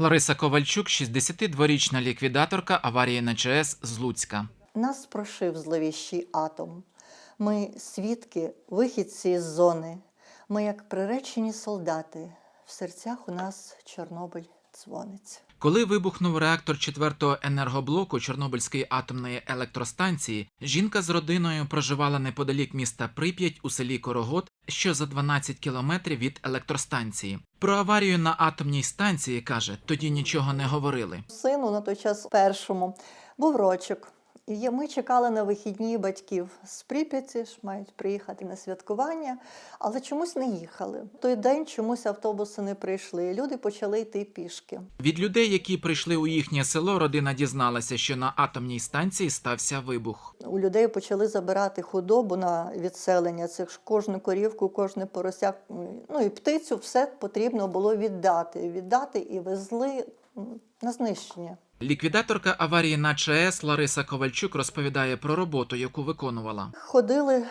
Лариса Ковальчук, 62-річна ліквідаторка аварії на ЧАЕС з Луцька. Нас прошив зловіщий атом. Ми свідки, вихідці з зони. Ми, як приречені солдати, в серцях у нас Чорнобиль дзвониться. Коли вибухнув реактор 4-го енергоблоку Чорнобильської атомної електростанції, жінка з родиною проживала неподалік міста Прип'ять у селі Корогот, що за 12 кілометрів від електростанції. Про аварію на атомній станції каже, тоді нічого не говорили. Сину на той час першому був рочок. І ми чекали на вихідні батьків з Прип'яті, ж мають приїхати на святкування, але чомусь не їхали. В той день чомусь автобуси не прийшли. Люди почали йти пішки. Від людей, які прийшли у їхнє село, родина дізналася, що на атомній станції стався вибух. У людей почали забирати худобу на відселення. Це ж кожну корівку, кожне порося, ну і птицю, все потрібно було віддати. Віддати і везли на знищення. Ліквідаторка аварії на ЧАЕС Лариса Ковальчук розповідає про роботу, яку виконувала. Ходили,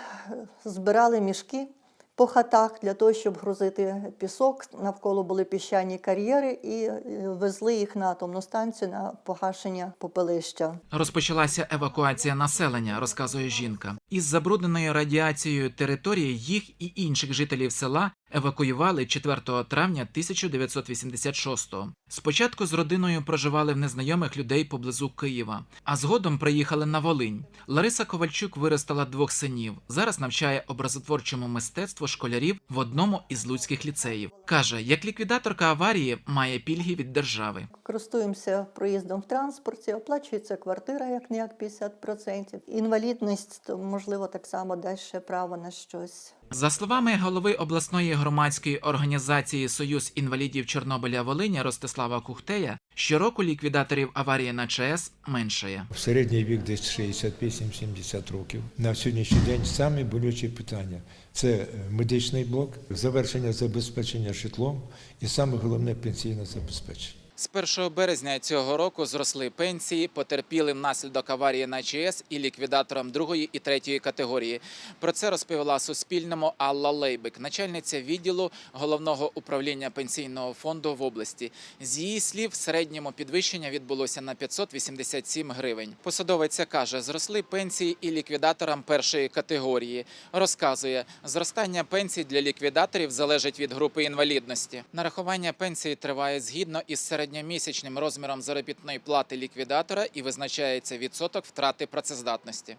збирали мішки по хатах для того, щоб грузити пісок. Навколо були піщані кар'єри і е, везли їх на атомну станцію на погашення попелища. Розпочалася евакуація населення, розказує жінка. Із забрудненою радіацією території їх і інших жителів села евакуювали 4 травня 1986-го. Спочатку з родиною проживали в незнайомих людей поблизу Києва, а згодом приїхали на Волинь. Лариса Ковальчук виростила двох синів. Зараз навчає образотворчому мистецтву школярів в одному із луцьких ліцеїв. каже, як ліквідаторка аварії має пільги від держави. Користуємося проїздом в транспорті, оплачується квартира як не як 50%. Інвалідність, то можливо так само дасть ще право на щось. За словами голови обласної громадської організації Союз інвалідів Чорнобиля Волиня Ростислава Кухтея, щороку ліквідаторів аварії на ЧАЕС меншає. Середній вік десь 68-70 років. На сьогоднішній день самі болючі питання це е, медичний блок, завершення забезпечення житлом і саме головне пенсійне забезпечення. З 1 березня цього року зросли пенсії потерпілим внаслідок аварії на ЧАЕС і ліквідаторам другої і третьої категорії. Про це розповіла Суспільному Алла Лейбик, начальниця відділу головного управління пенсійного фонду в області. З її слів, в середньому підвищення відбулося на 587 гривень. Посадовиця каже, зросли пенсії і ліквідаторам першої категорії. Розказує, зростання пенсій для ліквідаторів залежить від групи інвалідності. Нарахування пенсії триває згідно із середньомісячним розміром заробітної плати ліквідатора і визначається відсоток втрати працездатності.